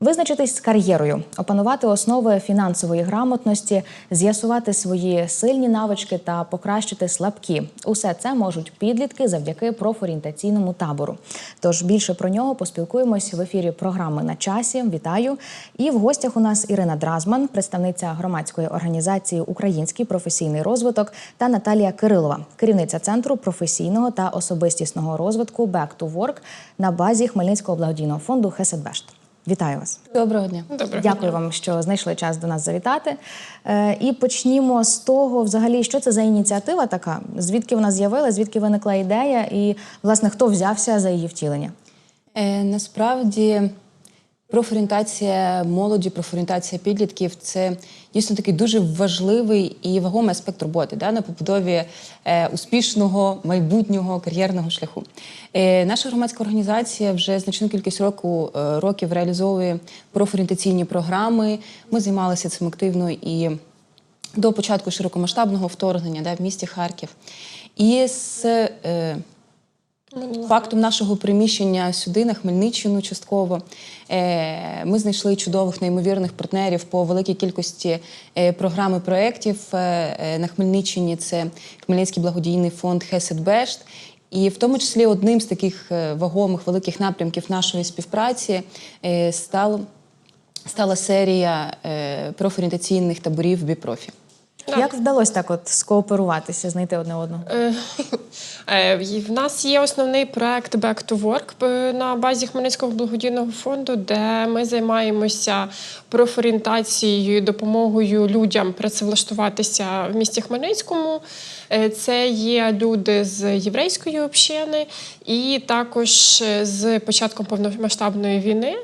Визначитись з кар'єрою, опанувати основи фінансової грамотності, з'ясувати свої сильні навички та покращити слабкі. Усе це можуть підлітки завдяки профорієнтаційному табору. Тож більше про нього поспілкуємось в ефірі програми на часі. Вітаю! І в гостях у нас Ірина Дразман, представниця громадської організації Український професійний розвиток, та Наталія Кирилова, керівниця центру професійного та особистісного розвитку Back to Work на базі Хмельницького благодійного фонду Хеседбешт. Вітаю вас. Доброго дня. Доброго Дякую вам, що знайшли час до нас завітати. Е, і почнімо з того, взагалі, що це за ініціатива така, звідки вона з'явилася, звідки виникла ідея, і власне хто взявся за її втілення. Е, насправді профорієнтація молоді, профорієнтація підлітків це дійсно такий дуже важливий і вагомий аспект роботи да, на побудові е, успішного майбутнього кар'єрного шляху. Е, наша громадська організація вже значну кількість року, е, років реалізовує профорієнтаційні програми. Ми займалися цим активно і до початку широкомасштабного вторгнення да, в місті Харків. І з е, Фактом нашого приміщення сюди, на Хмельниччину, частково е, ми знайшли чудових неймовірних партнерів по великій кількості е, програм і проєктів е, на Хмельниччині. Це Хмельницький благодійний фонд Хеседбешт. І в тому числі одним з таких вагомих великих напрямків нашої співпраці став, стала серія профорієнтаційних таборів Біпрофі. Так. Як вдалося так от скооперуватися, знайти одне одного? Е, е, В нас є основний проект Back to Work е, на базі Хмельницького благодійного фонду, де ми займаємося профорієнтацією, і допомогою людям працевлаштуватися в місті Хмельницькому. Це є люди з єврейської общини, і також з початком повномасштабної війни.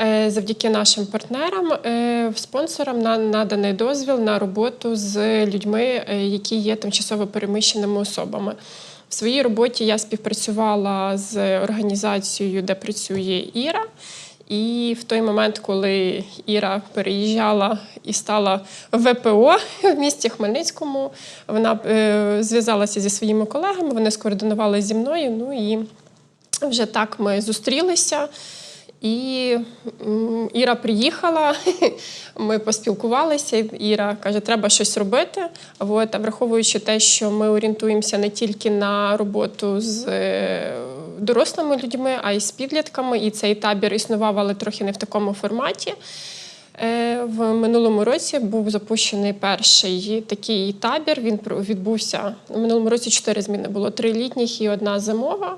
Е, Завдяки нашим партнерам, е, спонсорам на наданий дозвіл на роботу з людьми, е, які є тимчасово переміщеними особами. В своїй роботі я співпрацювала з організацією, де працює Іра. І в той момент, коли Іра переїжджала і стала ВПО в місті Хмельницькому, вона зв'язалася зі своїми колегами, вони скоординували зі мною. Ну і вже так ми зустрілися. І Іра приїхала, ми поспілкувалися. Іра каже, треба щось робити. От, а враховуючи те, що ми орієнтуємося не тільки на роботу з е, дорослими людьми, а й з підлітками. І цей табір існував, але трохи не в такому форматі. Е, В минулому році був запущений перший такий табір. Він відбувся в минулому році чотири зміни було: три літніх і одна зимова.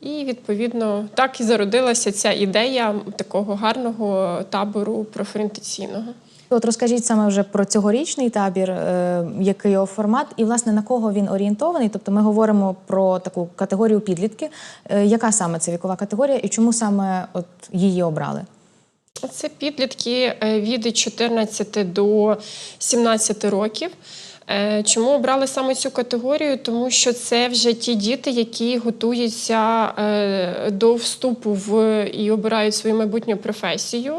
І відповідно так і зародилася ця ідея такого гарного табору профорієнтаційного. От розкажіть саме вже про цьогорічний табір, е, який його формат, і власне на кого він орієнтований. Тобто ми говоримо про таку категорію підлітки. Е, яка саме це вікова категорія і чому саме от її обрали? Це підлітки е, від 14 до 17 років. Е, Чому обрали саме цю категорію? Тому що це вже ті діти, які готуються е, до вступу в і обирають свою майбутню професію.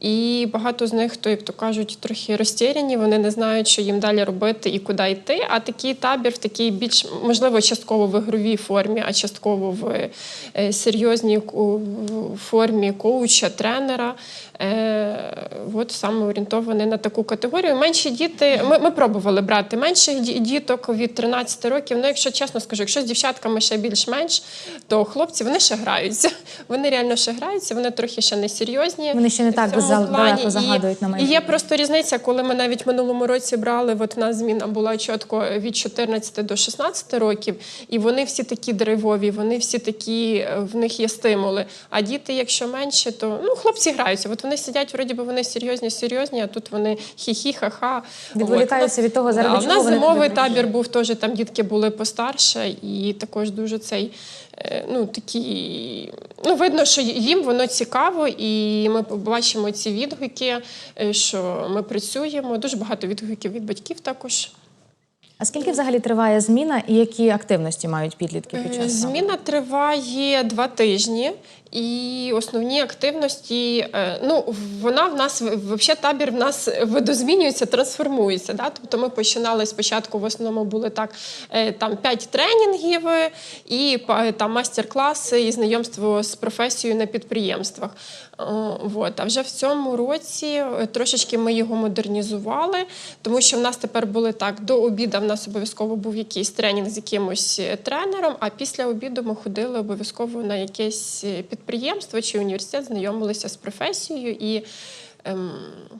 І багато з них, то, як то кажуть, трохи розтіряні, вони не знають, що їм далі робити і куди йти. А такий табір в такій більш можливо частково в ігровій формі, а частково в е, серйозній формі коуча, тренера. Е, От саме орієнтований на таку категорію. Менші діти, ми, ми пробували брати менших діток від 13 років. Ну, якщо чесно скажу, якщо з дівчатками ще більш-менш, то хлопці вони ще граються. Вони реально ще граються, вони трохи ще не серйозні. Вони ще не так далеко загадують на мене. І є просто різниця, коли ми навіть в минулому році брали, от в нас зміна була чітко від 14 до 16 років, і вони всі такі драйвові, вони всі такі, е, в них є стимули. А діти, якщо менше, то ну хлопці граються. От вони сидять, вроді би вони серйозні, серйозні, а тут вони хі-хі, ха-ха. Відволікаються від того, заради Да, чого У нас вони зимовий табір був теж там дітки були постарше, і також дуже цей. е, Ну, такі, ну, видно, що їм воно цікаво, і ми побачимо ці відгуки, е, що ми працюємо. Дуже багато відгуків від батьків також. А скільки взагалі триває зміна і які активності мають підлітки під час? Зміна триває два тижні, І основні активності, е, ну вона в нас взагалі табір в нас видозмінюється, трансформується. Да? Тобто ми починали спочатку, в основному були так е, там 5 тренінгів е, і там майстер-класи і знайомство з професією на підприємствах. Е, Вот. А вже в цьому році е, трошечки ми його модернізували, тому що в нас тепер були так: до обіду в нас обов'язково був якийсь тренінг з якимось е, тренером, а після обіду ми ходили обов'язково на якесь е, підприємство чи університет, знайомилися з професією і ем,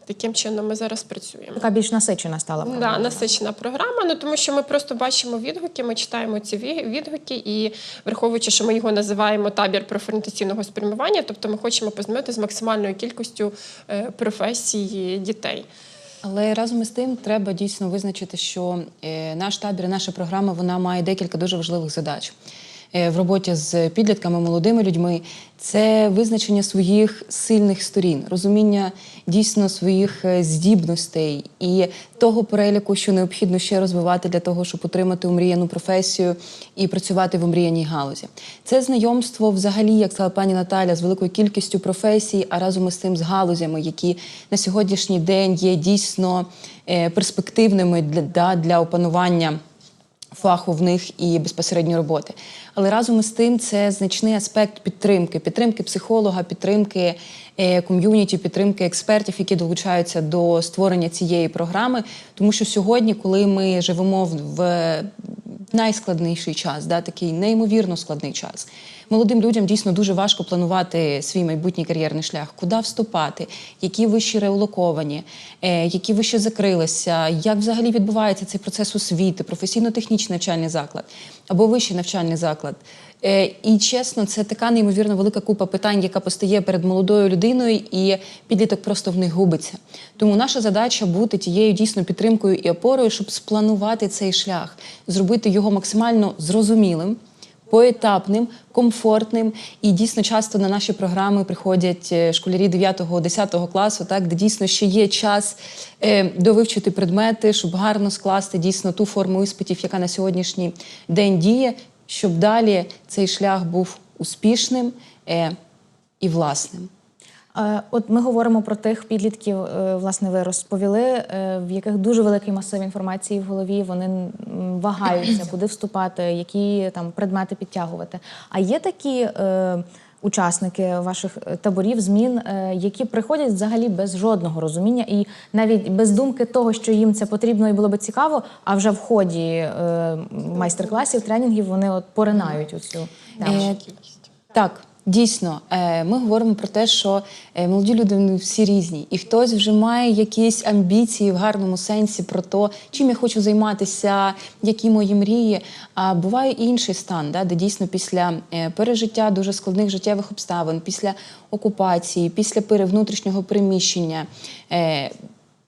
таким чином ми зараз працюємо. Така більш насичена стала Да, насичена програма. Ну тому що ми просто бачимо відгуки, ми читаємо ці відгуки, і враховуючи, що ми його називаємо табір профорієнтаційного спрямування, тобто ми хочемо познайомити з максимальною кількістю е, професій дітей. Але разом із тим треба дійсно визначити, що е, наш табір, наша програма вона має декілька дуже важливих задач. Е, В роботі з підлітками, молодими людьми це визначення своїх сильних сторін, розуміння дійсно своїх е, здібностей і того переліку, що необхідно ще розвивати для того, щоб отримати омріяну професію і працювати в омріяній галузі. Це знайомство, взагалі, як сказала пані Наталя, з великою кількістю професій, а разом із тим з галузями, які на сьогоднішній день є дійсно е, перспективними для, для опанування фаху в них і безпосередньо роботи. Але разом із тим це значний аспект підтримки, підтримки психолога, підтримки е, ком'юніті, підтримки експертів, які долучаються до створення цієї програми. Тому що сьогодні, коли ми живемо в, найскладніший час, да, такий неймовірно складний час. Молодим людям дійсно дуже важко планувати свій майбутній кар'єрний шлях, куди вступати, які виші реалоковані, е, які виші закрилися, як взагалі відбувається цей процес освіти, професійно-технічний навчальний заклад або вищий навчальний заклад. Е, І чесно, це така неймовірно велика купа питань, яка постає перед молодою людиною, і підліток просто в них губиться. Тому наша задача бути тією дійсно підтримкою і опорою, щоб спланувати цей шлях, зробити його максимально зрозумілим поетапним, комфортним. І дійсно часто на наші програми приходять е, школярі 9-10 класу, так, де дійсно ще є час е, довивчити предмети, щоб гарно скласти дійсно ту форму іспитів, яка на сьогоднішній день діє, щоб далі цей шлях був успішним е, і власним. Е, От ми говоримо про тих підлітків, е, власне, ви розповіли, е, в яких дуже великий масив інформації в голові, вони вагаються, куди вступати, які там предмети підтягувати. А є такі е, учасники ваших таборів змін, е, які приходять взагалі без жодного розуміння і навіть без думки того, що їм це потрібно і було би цікаво, а вже в ході е, майстер-класів, тренінгів вони от поринають у цю. Е, Так, дійсно, Е, ми говоримо про те, що е, молоді люди всі різні, і хтось вже має якісь амбіції в гарному сенсі про те, чим я хочу займатися, які мої мрії. А буває і інший стан, де дійсно після е, пережиття дуже складних життєвих обставин, після окупації, після внутрішнього переміщення. е,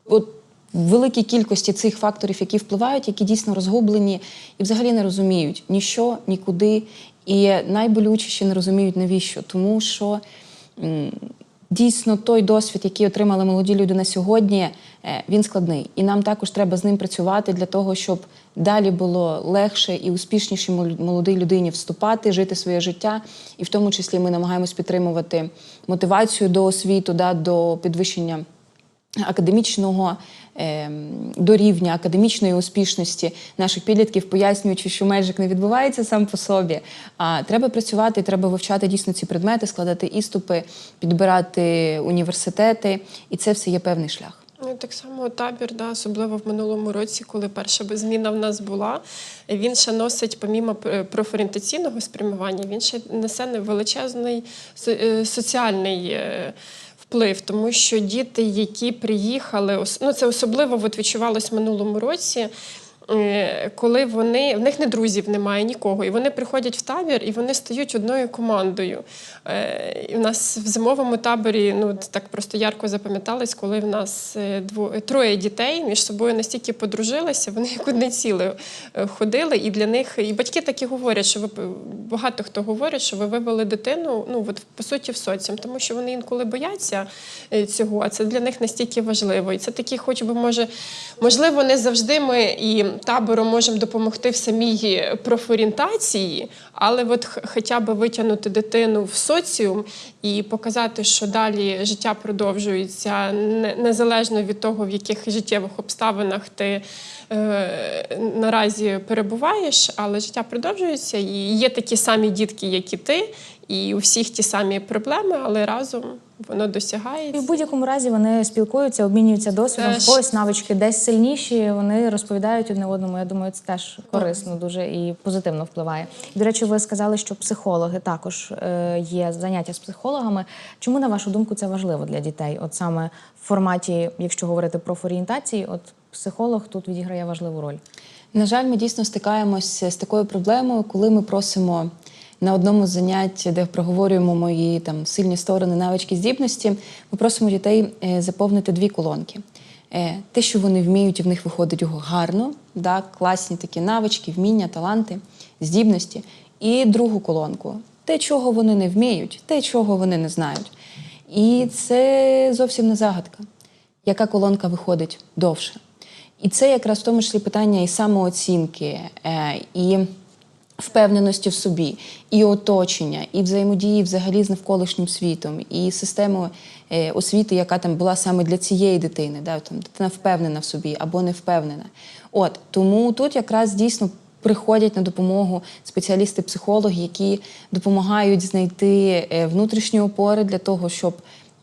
От великій кількості цих факторів, які впливають, які дійсно розгублені і взагалі не розуміють ні що, нікуди. І найболючіше не розуміють навіщо. Тому що дійсно той досвід, який отримали молоді люди на сьогодні, е, він складний. І нам також треба з ним працювати для того, щоб далі було легше і успішніше молодій людині вступати, жити своє життя. І в тому числі ми намагаємось підтримувати мотивацію до освіту, да, до підвищення академічного ем, до рівня академічної успішності наших підлітків, пояснюючи, що меджик не відбувається сам по собі. А треба працювати, треба вивчати дійсно ці предмети, складати іступи, підбирати університети, і це все є певний шлях. Ну, так само табір, да, особливо в минулому році, коли перша зміна в нас була, він ще носить, помімо профорієнтаційного спрямування, він ще несе величезний е, соціальний. Вплив, тому що діти, які приїхали, ну це особливо от відчувалось в минулому році, коли вони в них не друзів немає нікого, і вони приходять в табір і вони стають одною командою. Е, І в нас в зимовому таборі ну так просто ярко запам'яталось, коли в нас е, дво, троє дітей між собою настільки подружилися, вони як одне ціле е, ходили, і для них і батьки так і говорять, що ви багато хто говорить, що ви вивели дитину, ну от по суті в соціум, тому що вони інколи бояться е, цього, а це для них настільки важливо. І це такі, хоч би може, можливо, не завжди ми і табором можемо допомогти в самій профорієнтації, але от хоча б витягнути дитину в соціум і показати, що далі життя продовжується незалежно від того, в яких життєвих обставинах ти е, наразі перебуваєш, але життя продовжується, і є такі самі дітки, як і ти, і у всіх ті самі проблеми, але разом воно І в будь-якому разі вони спілкуються, обмінюються досвідом. Теж. В когось навички десь сильніші. Вони розповідають одне одному. Я думаю, це теж корисно дуже і позитивно впливає. І, до речі, ви сказали, що психологи також е, є заняття з психологами. Чому на вашу думку це важливо для дітей? От саме в форматі, якщо говорити про орієнтації, от психолог тут відіграє важливу роль. На жаль, ми дійсно стикаємося з такою проблемою, коли ми просимо на одному з занять, де проговорюємо мої там сильні сторони, навички, здібності, ми просимо дітей е, заповнити дві колонки. Е, Те, що вони вміють, і в них виходить гарно, да, класні такі навички, вміння, таланти, здібності. І другу колонку те, чого вони не вміють, те, чого вони не знають. І це зовсім не загадка, яка колонка виходить довше. І це якраз в тому числі питання і самооцінки, е, і впевненості в собі, і оточення, і взаємодії взагалі з навколишнім світом, і системою е, освіти, яка там була саме для цієї дитини. Да, там дитина впевнена в собі або не впевнена. От тому тут якраз дійсно. Приходять на допомогу спеціалісти-психологи, які допомагають знайти е, внутрішні опори для того, щоб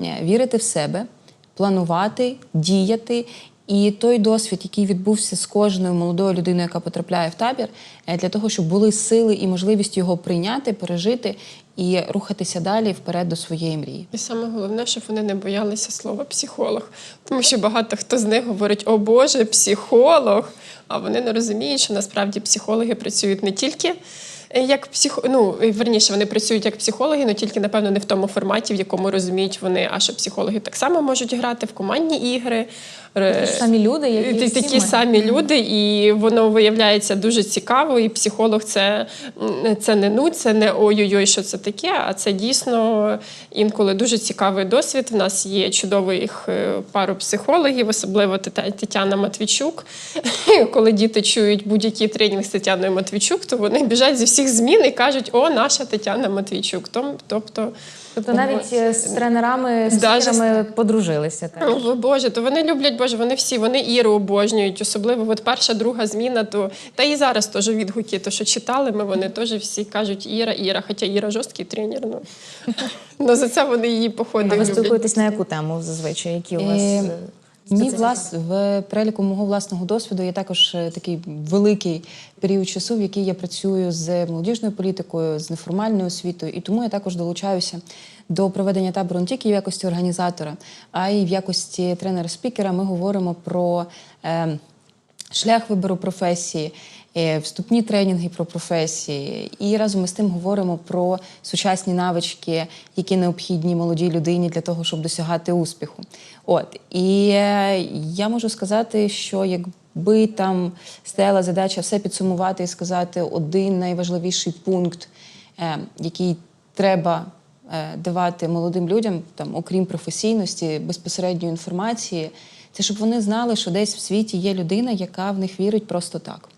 е, вірити в себе, планувати, діяти. І той досвід, який відбувся з кожною молодою людиною, яка потрапляє в табір, е, для того, щоб були сили і можливість його прийняти, пережити і рухатися далі вперед до своєї мрії. І саме головне, щоб вони не боялися слова психолог. Тому що багато хто з них говорить: О Боже, психолог. А вони не розуміють, що насправді психологи працюють не тільки. Е, Як псих... ну, верніше, вони працюють як психологи, але тільки, напевно, не в тому форматі, в якому розуміють вони, а що психологи так само можуть грати в командні ігри. е, Такі самі люди, як і Ті- всі такі ми. самі люди, і воно виявляється дуже цікаво. І психолог це, це не ну, це не ой-ой-ой, що це таке. А це дійсно інколи дуже цікавий досвід. В нас є чудових е, пару психологів, особливо Тетяна Матвійчук. Коли діти чують будь-який тренінг з Тетяною Матвійчук, то вони біжать зі всіх змін і кажуть: О, наша Тетяна Матвійчук. Тобто Тобто навіть е, з тренерами, з подружилися. Так? Ну, Боже, то вони люблять, Боже, вони всі, вони Іру обожнюють, особливо от перша, друга зміна, то та і зараз теж відгуки, то що читали ми, вони теж всі кажуть Іра, Іра, хоча Іра жорсткий тренер. Ну, ну за це вони її походи А ви спілкуєтесь на яку тему зазвичай? Які у вас Е, Мій влас в переліку мого власного досвіду є також е, такий великий період часу, в який я працюю з молодіжною політикою, з неформальною освітою, і тому я також долучаюся до проведення табору не тільки в якості організатора, а й в якості тренера-спікера. Ми говоримо про е, шлях вибору професії. Е, Вступні тренінги про професії, і разом із тим говоримо про сучасні навички, які необхідні молодій людині для того, щоб досягати успіху. От і е, я можу сказати, що якби там стояла задача все підсумувати і сказати один найважливіший пункт, е, який треба давати молодим людям, там, окрім професійності, безпосередньої інформації, це щоб вони знали, що десь в світі є людина, яка в них вірить просто так.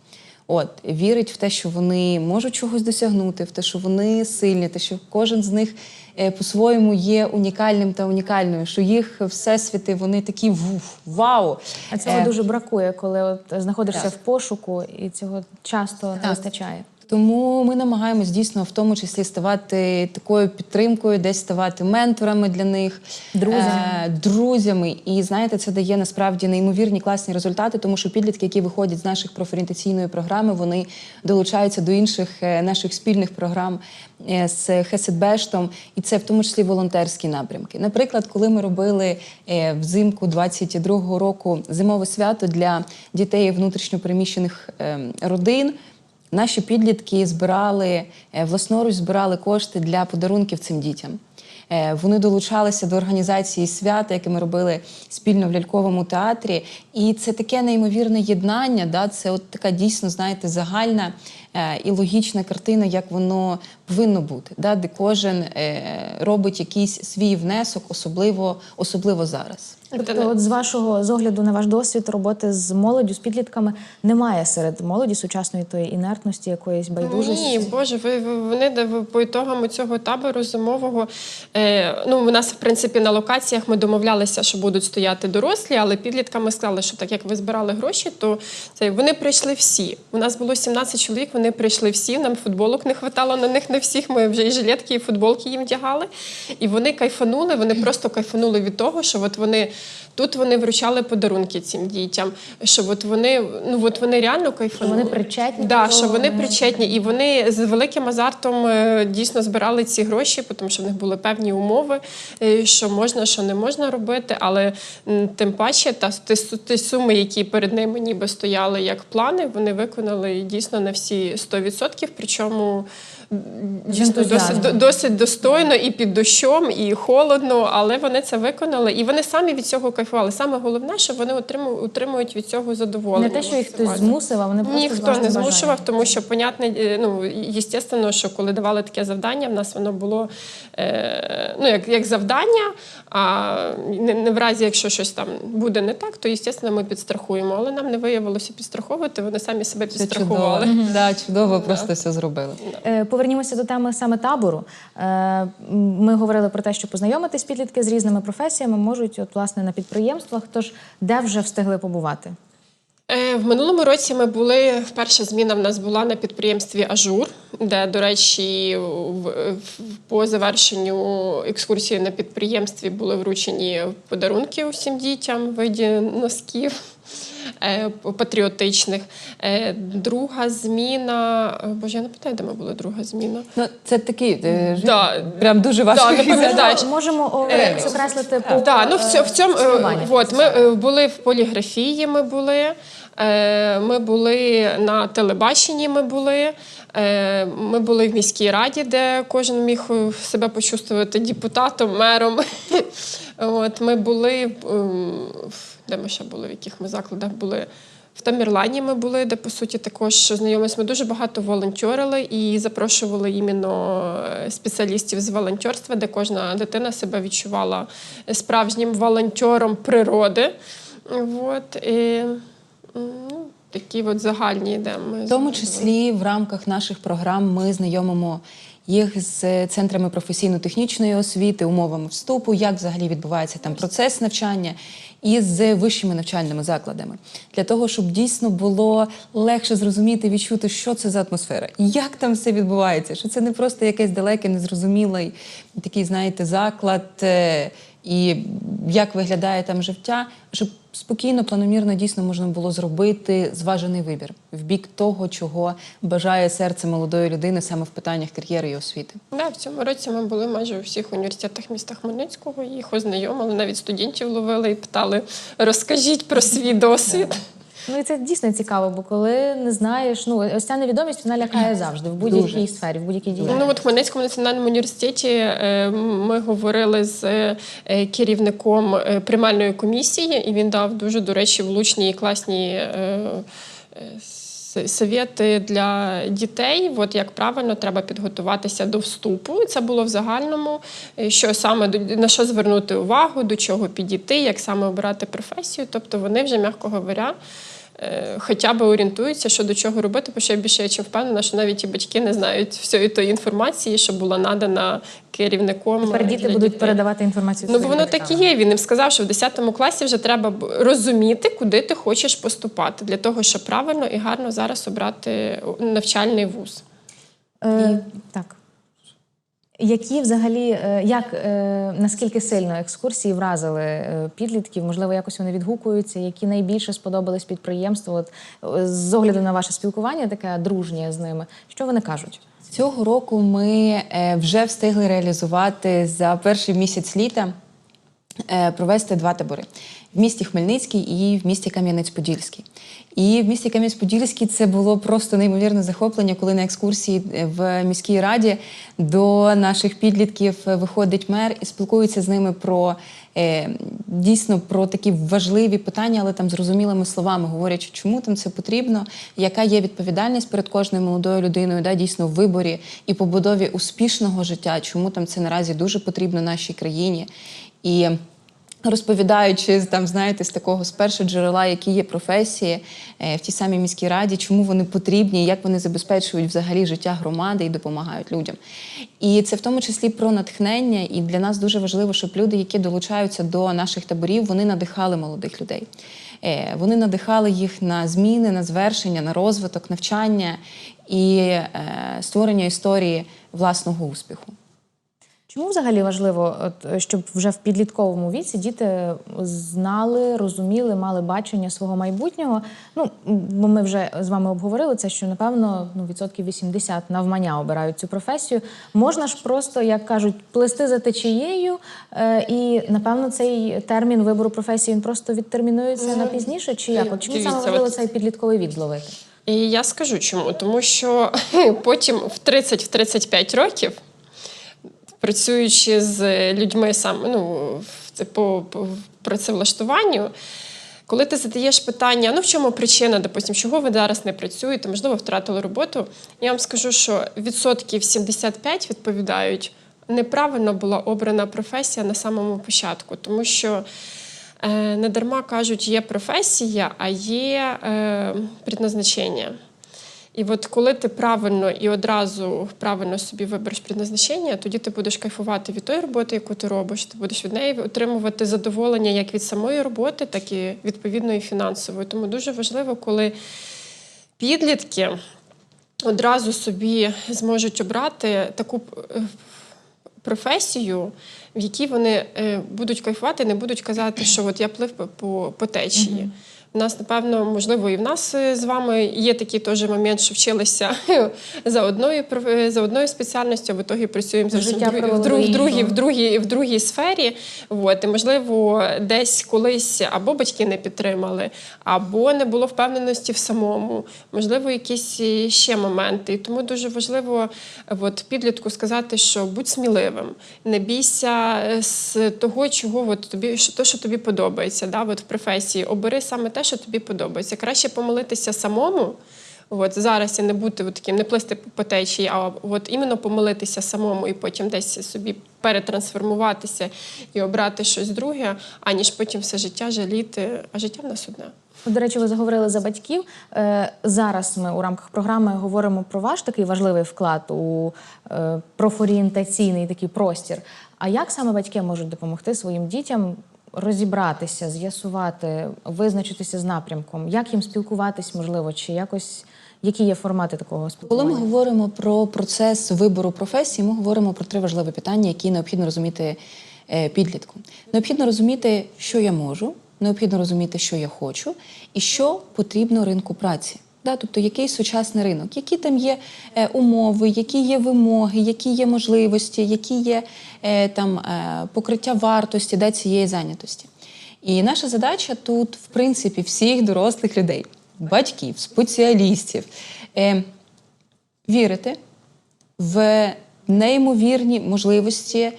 От вірить в те, що вони можуть чогось досягнути, в те, що вони сильні, те, що кожен з них е, по-своєму є унікальним та унікальною, що їх всесвіти вони такі вуф, вау. А цього Е, дуже бракує, коли от знаходишся Так. в пошуку, і цього часто не вистачає. Тому ми намагаємось дійсно в тому числі ставати такою підтримкою, десь ставати менторами для них, Друзями. е, друзями. І знаєте, це дає насправді неймовірні класні результати, тому що підлітки, які виходять з наших профорієнтаційної програми, вони долучаються до інших е, наших спільних програм е, з Хесетбештом, і це в тому числі волонтерські напрямки. Наприклад, коли ми робили е, взимку 22-го року зимове свято для дітей внутрішньопереміщених е, родин. Наші підлітки збирали е, власноруч збирали кошти для подарунків цим дітям. Е, Вони долучалися до організації свята, яке ми робили спільно в ляльковому театрі. І це таке неймовірне єднання. Да? Це от така дійсно, знаєте, загальна е, і логічна картина, як воно повинно бути, да, де кожен робить якийсь свій внесок, особливо, особливо зараз. Тобто, от з вашого з огляду на ваш досвід роботи з молоддю, з підлітками, немає серед молоді сучасної тої інертності, якоїсь байдужості. Ні, Боже, ви, ви вони по ітогам цього табору зимового. Е, ну, у нас, в принципі, на локаціях ми домовлялися, що будуть стояти дорослі, але підлітками сказали, що так як ви збирали гроші, то це вони прийшли всі. У нас було 17 чоловік, вони прийшли всі. Нам футболок не хватало на них на всіх. Ми вже і жилетки, і футболки їм вдягали. І вони кайфанули. Вони просто кайфанули від того, що от вони. Тут вони вручали подарунки цим дітям, що от вони, ну от вони реально кайфанули. Вони причетні Да, що вони причетні, і вони з великим азартом е, дійсно збирали ці гроші, тому що в них були певні умови, е, що можна, що не можна робити. Але тим паче, та ті, су- ті суми, які перед ними ніби стояли як плани, вони виконали дійсно на всі 100%, причому дійсно досить, досить достойно і під дощом, і холодно, але вони це виконали, і вони самі від цього кайфували. Саме головне, що вони отримують, від цього задоволення. Не те, що їх хтось змусив, а вони просто Ніхто не бажання. змушував, тому що понятне, е, ну естественно, що коли давали таке завдання, в нас воно було е, ну як, як завдання. А не, не в разі, якщо щось там буде не так, то естественно, ми підстрахуємо. Але нам не виявилося підстраховувати. Вони самі себе підстрахували. чудово. Да, чудово, просто все зробили. Повернімося до теми саме табору. Е, Ми говорили про те, що познайомитись підлітки з різними професіями можуть, от власне на підприємствах. Тож де вже встигли побувати? В минулому році ми були. Перша зміна в нас була на підприємстві Ажур, де, до речі, по завершенню екскурсії на підприємстві були вручені подарунки усім дітям в виді носків. е, Патріотичних. Е, Друга зміна. е, Боже, я не пам'ятаю, де ми були друга зміна. Ну, це ж- Да. прям дуже важко. Да. Можемо о, окреслити по Так, ну в цьому, в цьому от, ми були в поліграфії, ми були, ми були на телебаченні, ми були. е, Ми були в міській раді, де кожен міг е, себе почувствувати депутатом, мером. От, ми були, ем, де ми ще були, в яких ми закладах були. В Тамірлані ми були, де по суті також знайомилися. Ми дуже багато волонтерили і запрошували іменно е, спеціалістів з волонтерства, де кожна дитина себе відчувала справжнім волонтером природи. От, і, такі от загальні йдемо. В тому числі в рамках наших програм ми знайомимо їх з центрами професійно-технічної освіти, умовами вступу, як взагалі відбувається там процес навчання, і з вищими навчальними закладами для того, щоб дійсно було легше зрозуміти, відчути, що це за атмосфера, як там все відбувається, що це не просто якесь далеке, незрозумілий такий, знаєте, заклад. І як виглядає там життя, щоб спокійно, планомірно дійсно можна було зробити зважений вибір в бік того, чого бажає серце молодої людини саме в питаннях кар'єри і освіти. Да, в цьому році ми були майже у всіх університетах міста Хмельницького. Їх ознайомили, навіть студентів ловили і питали: розкажіть про свій досвід. Ну і це дійсно цікаво, бо коли не знаєш, ну ось ця невідомість вона лякає завжди в будь-якій Дуже. сфері, в будь-якій діяльності. Ну от в Хмельницькому національному університеті е, ми говорили з е, керівником е, приймальної комісії, і він дав дуже, до речі, влучні і класні. Совєти для дітей, от як правильно треба підготуватися до вступу. Це було в загальному, що саме до- на що звернути увагу, до чого підійти, як саме обирати професію. Тобто вони вже, м'яко говоря, хоча б орієнтуються, що до чого робити, бо що я чим впевнена, що навіть і батьки не знають всієї тої інформації, що була надана керівником. Тепер е, діти будуть дітей. передавати інформацію. Ну, бо воно так і є. Він їм сказав, що в 10 класі вже треба розуміти, куди ти хочеш поступати, для того, щоб правильно і гарно зараз обрати навчальний вуз. Е, так. Які взагалі, е, як е, наскільки сильно екскурсії вразили е, підлітків? Можливо, якось вони відгукуються, які найбільше сподобались підприємству? От з огляду на ваше спілкування, таке дружнє з ними. Що вони кажуть? Цього року ми вже встигли реалізувати за перший місяць літа. Провести два табори. В місті Хмельницький і в місті Кам'янець-Подільський. І в місті Кам'янець-Подільський це було просто неймовірне захоплення, коли на екскурсії в міській раді до наших підлітків виходить мер і спілкується з ними про е, дійсно про такі важливі питання, але там зрозумілими словами, говорячи, чому там це потрібно, яка є відповідальність перед кожною молодою людиною, да, дійсно в виборі і побудові успішного життя, чому там це наразі дуже потрібно нашій країні. І розповідаючи там, знаєте, з такого з першого джерела, які є професії е, в тій самій міській раді, чому вони потрібні, як вони забезпечують взагалі життя громади і допомагають людям. І це в тому числі про натхнення. І для нас дуже важливо, щоб люди, які долучаються до наших таборів, вони надихали молодих людей. Е, Вони надихали їх на зміни, на звершення, на розвиток, навчання і е, створення історії власного успіху. Чому взагалі важливо, щоб вже в підлітковому віці діти знали, розуміли, мали бачення свого майбутнього? Ну, бо ми вже з вами обговорили це, що напевно ну, відсотків 80 навмання обирають цю професію. Можна ж просто, як кажуть, плести за течією, е, і напевно цей термін вибору професії він просто відтермінується на пізніше, чи як? От чому саме важливо цей підлітковий вік зловити? І я скажу чому. Тому що потім в 30-35 років, працюючи з людьми саме ну, по, по працевлаштуванню, коли ти задаєш питання, ну в чому причина, допустим, чого ви зараз не працюєте, можливо, втратили роботу, я вам скажу, що відсотків 75 відповідають, неправильно була обрана професія на самому початку, тому що е, не дарма кажуть, є професія, а є е, предназначення. І от коли ти правильно і одразу правильно собі вибереш предназначення, тоді ти будеш кайфувати від тої роботи, яку ти робиш. Ти будеш від неї отримувати задоволення як від самої роботи, так і відповідно і фінансової. Тому дуже важливо, коли підлітки одразу собі зможуть обрати таку е, професію, в якій вони е, будуть кайфувати, не будуть казати, що от я плив по, по течії. У нас, напевно, можливо, і в нас е, з вами є такий теж момент, що вчилися за одною проф- за одною спеціальністю, а в ітогі працюємо зовсім в другій, в, друг- в, другій, в, другій, в другій сфері. От, і, можливо, десь колись або батьки не підтримали, або не було впевненості в самому, можливо, якісь ще моменти. І тому дуже важливо от, підлітку сказати, що будь сміливим, не бійся е, з того, чого от, тобі, що, то, що тобі подобається да, от, в професії. Обери саме те, що тобі подобається. Краще помолитися самому. От зараз і не бути от таким, не плисти по течії, а от іменно помолитися самому і потім десь собі перетрансформуватися і обрати щось друге, аніж потім все життя жаліти. А життя в нас одне. До речі, ви заговорили за батьків. Е, Зараз ми у рамках програми говоримо про ваш такий важливий вклад у е, профорієнтаційний такий простір. А як саме батьки можуть допомогти своїм дітям розібратися, з'ясувати, визначитися з напрямком? Як їм спілкуватись, можливо, чи якось які є формати такого Коли ми говоримо про процес вибору професії, ми говоримо про три важливі питання, які необхідно розуміти е, підлітку. Необхідно розуміти, що я можу, необхідно розуміти, що я хочу, і що потрібно ринку праці. Да, тобто, який сучасний ринок, які там є е, умови, які є вимоги, які є можливості, які є е, там е, покриття вартості да, цієї зайнятості. І наша задача тут, в принципі, всіх дорослих людей, батьків, спеціалістів, е, вірити в неймовірні можливості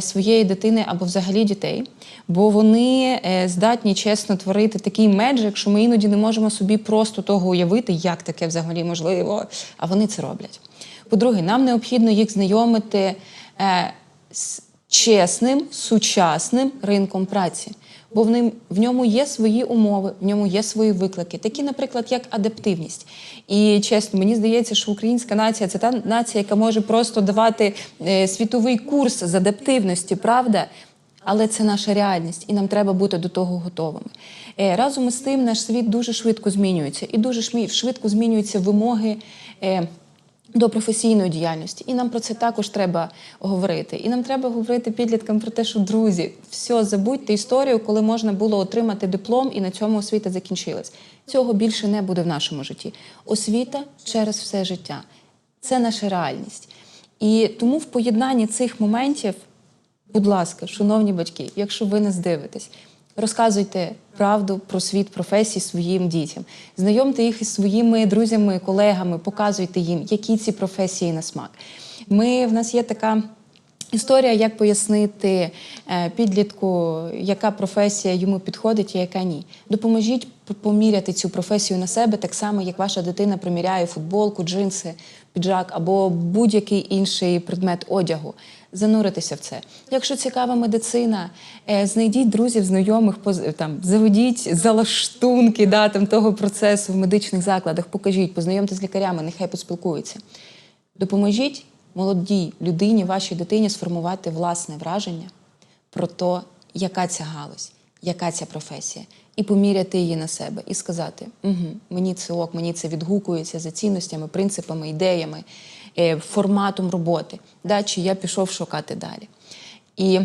своєї дитини або взагалі дітей, бо вони е, здатні чесно творити такий меджик, що ми іноді не можемо собі просто того уявити, як таке взагалі можливо, а вони це роблять. По-друге, нам необхідно їх знайомити е, з чесним, сучасним ринком праці. Бо в, ним, в ньому є свої умови, в ньому є свої виклики, такі, наприклад, як адаптивність. І чесно, мені здається, що українська нація це та нація, яка може просто давати е, світовий курс з адаптивності, правда? Але це наша реальність, і нам треба бути до того готовими. Е, разом із тим, наш світ дуже швидко змінюється, і дуже швидко змінюються вимоги. До професійної діяльності. І нам про це також треба говорити. І нам треба говорити підліткам про те, що друзі, все, забудьте історію, коли можна було отримати диплом, і на цьому освіта закінчилась. Цього більше не буде в нашому житті. Освіта через все життя. Це наша реальність. І тому в поєднанні цих моментів, будь ласка, шановні батьки, якщо ви нас дивитесь, Розказуйте правду про світ професій своїм дітям. Знайомте їх із своїми друзями, колегами, показуйте їм, які ці професії на смак. Ми, в нас є така історія, як пояснити е, підлітку, яка професія йому підходить, а яка ні. Допоможіть поміряти цю професію на себе, так само, як ваша дитина приміряє футболку, джинси, піджак або будь-який інший предмет одягу. Зануритися в це. Якщо цікава медицина, е, знайдіть друзів, знайомих, там заведіть залаштунки да, там, того процесу в медичних закладах, покажіть, познайомте з лікарями, нехай поспілкуються. Допоможіть молодій людині, вашій дитині сформувати власне враження про те, яка ця галузь, яка ця професія, і поміряти її на себе, і сказати: угу, мені це ок, мені це відгукується за цінностями, принципами, ідеями, форматом роботи, да, чи я пішов шукати далі. І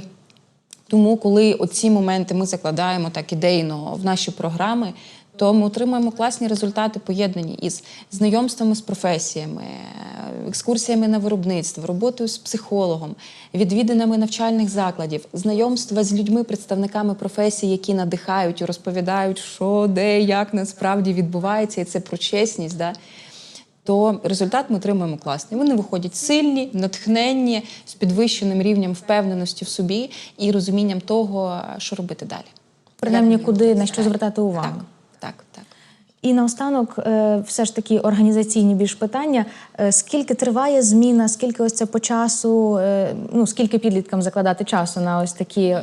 тому, коли оці моменти ми закладаємо так ідейно в наші програми, то ми отримуємо класні результати, поєднані із знайомствами з професіями, е, екскурсіями на виробництво, роботою з психологом, відвідинами навчальних закладів, знайомства з людьми, представниками професій, які надихають і розповідають, що де, як насправді відбувається, і це про чесність. Да? То результат ми отримуємо класний. Вони виходять сильні, натхненні, з підвищеним рівнем впевненості в собі і розумінням того, що робити далі. Принаймні, куди на що звертати увагу. Так, так, так. І наостанок, е, все ж таки організаційні більш питання. Е, Скільки триває зміна, скільки ось це по часу, е, ну скільки підліткам закладати часу на ось такі,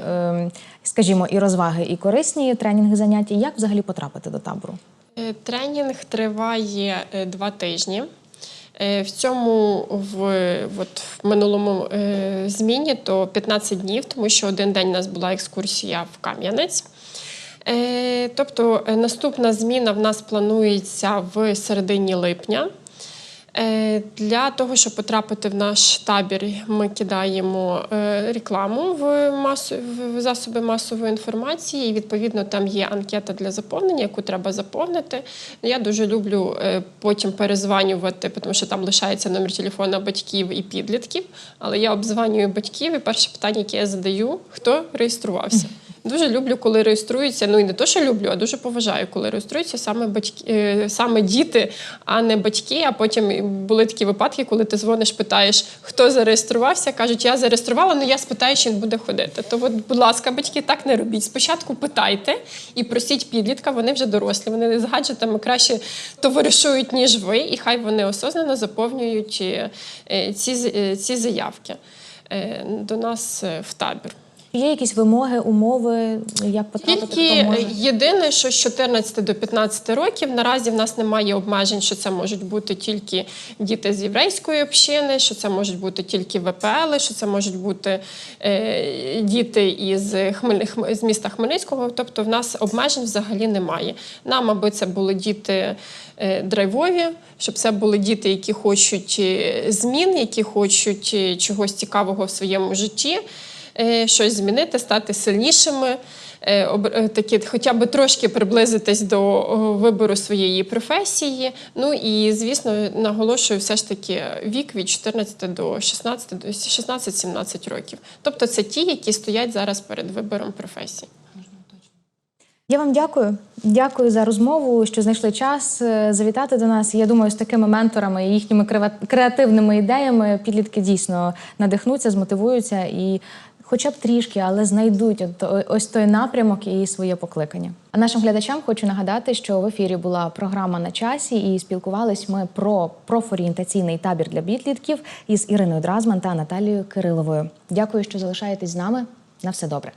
скажімо, і розваги, і корисні тренінги заняття? Як взагалі потрапити до табору? Тренінг триває два тижні. В цьому в, от, в минулому е, зміні то 15 днів, тому що один день у нас була екскурсія в Кам'янець. Е, Тобто е, наступна зміна в нас планується в середині липня. Е, Для того, щоб потрапити в наш табір, ми кидаємо рекламу в, масу, в засоби масової інформації. І відповідно там є анкета для заповнення, яку треба заповнити. Я дуже люблю потім перезванювати, тому що там лишається номер телефона батьків і підлітків. Але я обзванюю батьків, і перше питання, яке я задаю, хто реєструвався. Дуже люблю, коли реєструються. Ну і не то, що люблю, а дуже поважаю, коли реєструються саме батьки, е, саме діти, а не батьки. А потім були такі випадки, коли ти дзвониш, питаєш, хто зареєструвався. кажуть, я зареєструвала, але я спитаю, чи він буде ходити. То, от, будь ласка, батьки, так не робіть. Спочатку питайте і просіть підлітка, вони вже дорослі. Вони з гаджетами краще товаришують, ніж ви, і хай вони осознано заповнюють е, ці, е, ці заявки до нас в табір. Є якісь вимоги, умови, як потрапити? Тільки хто може? єдине, що з 14 до 15 років наразі в нас немає обмежень, що це можуть бути тільки діти з єврейської общини, що це можуть бути тільки ВПЛ, що це можуть бути е, діти із Хмель... Хм- з міста Хмельницького. Тобто в нас обмежень взагалі немає. Нам, аби це були діти е, драйвові, щоб це були діти, які хочуть е, змін, які хочуть е, чогось цікавого в своєму житті щось змінити, стати сильнішими, е, е, такі, хоча б трошки приблизитись до вибору своєї професії. Ну і звісно, наголошую, все ж таки вік від 14 до 16, до 16-17 років. Тобто це ті, які стоять зараз перед вибором професії. Я вам дякую. Дякую за розмову, що знайшли час е, завітати до нас. Я думаю, з такими менторами і їхніми креативними ідеями підлітки дійсно надихнуться, змотивуються і, хоча б трішки, але знайдуть ось той напрямок і своє покликання. А нашим глядачам хочу нагадати, що в ефірі була програма на часі, і спілкувались ми про профорієнтаційний табір для підлітків із Іриною Дразман та Наталією Кириловою. Дякую, що залишаєтесь з нами. На все добре.